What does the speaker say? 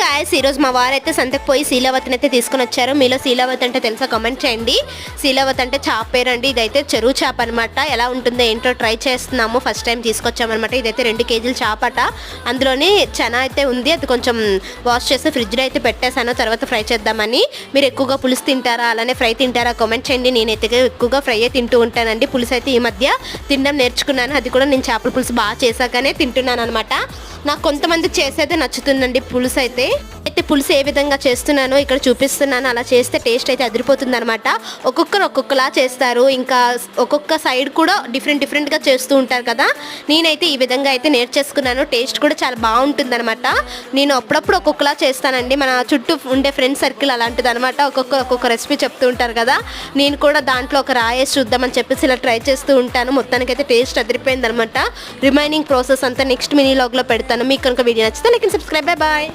Guys ఈరోజు మా వారైతే సంతకు పోయి శీలావతిని అయితే తీసుకుని వచ్చారు. మీలో శీలావతి అంటే తెలుసా? కమెంట్ చేయండి. శీలావతి అంటే చేప పేరండి. ఇదైతే చెరువు చేప అనమాట ఎలా ఉంటుందో ఏంటో ట్రై చేస్తున్నాము. ఫస్ట్ టైం తీసుకొచ్చామన్నమాట. ఇదైతే రెండు కేజీలు చేపట అందులోని చనా అయితే ఉంది. అది కొంచెం వాష్ చేసి ఫ్రిడ్జ్లో అయితే పెట్టేశాను. తర్వాత ఫ్రై చేద్దామని. మీరు ఎక్కువగా పులుసు తింటారా? అలానే ఫ్రై తింటారా? కామెంట్ చేయండి. నేనైతే ఎక్కువగా ఫ్రై తింటూ ఉంటానండి. పులుసు అయితే ఈ మధ్య తినడం నేర్చుకున్నాను. అది కూడా నేను చేపల పులుసు బాగా చేశాకనే తింటున్నాను అనమాట నాకు కొంతమంది చేసేదే నచ్చుతుందండి పులుసు. అయితే అయితే పులుసు ఏ విధంగా చేస్తున్నానో ఇక్కడ చూపిస్తున్నాను. అలా చేస్తే టేస్ట్ అయితే అదిరిపోతుంది అనమాట ఒక్కొక్కరు ఒక్కొక్కలా చేస్తారు. ఇంకా ఒక్కొక్క సైడ్ కూడా డిఫరెంట్ డిఫరెంట్గా చేస్తూ ఉంటారు కదా. నేనైతే ఈ విధంగా అయితే నేర్చేసుకున్నాను. టేస్ట్ కూడా చాలా బాగుంటుంది అనమాట నేను అప్పుడప్పుడు ఒక్కొక్కలా చేస్తానండి. మన చుట్టూ ఉండే ఫ్రెండ్ సర్కిల్ అలాంటిది అనమాట ఒక్కొక్కరు ఒక్కొక్క రెసిపీ చెప్తూ ఉంటారు కదా. నేను కూడా దాంట్లో ఒక రాయేసి చూద్దామని చెప్పేసి ఇలా ట్రై చేస్తూ ఉంటాను. మొత్తానికైతే టేస్ట్ అదిరిపోయింది అనమాట రిమైనింగ్ ప్రాసెస్ అంతా నెక్స్ట్ మినీ లాగ్లో పెడతాను. మీకు కనుక వీడియో నచ్చితే లైక్ సబ్స్క్రైబ్. Bye bye.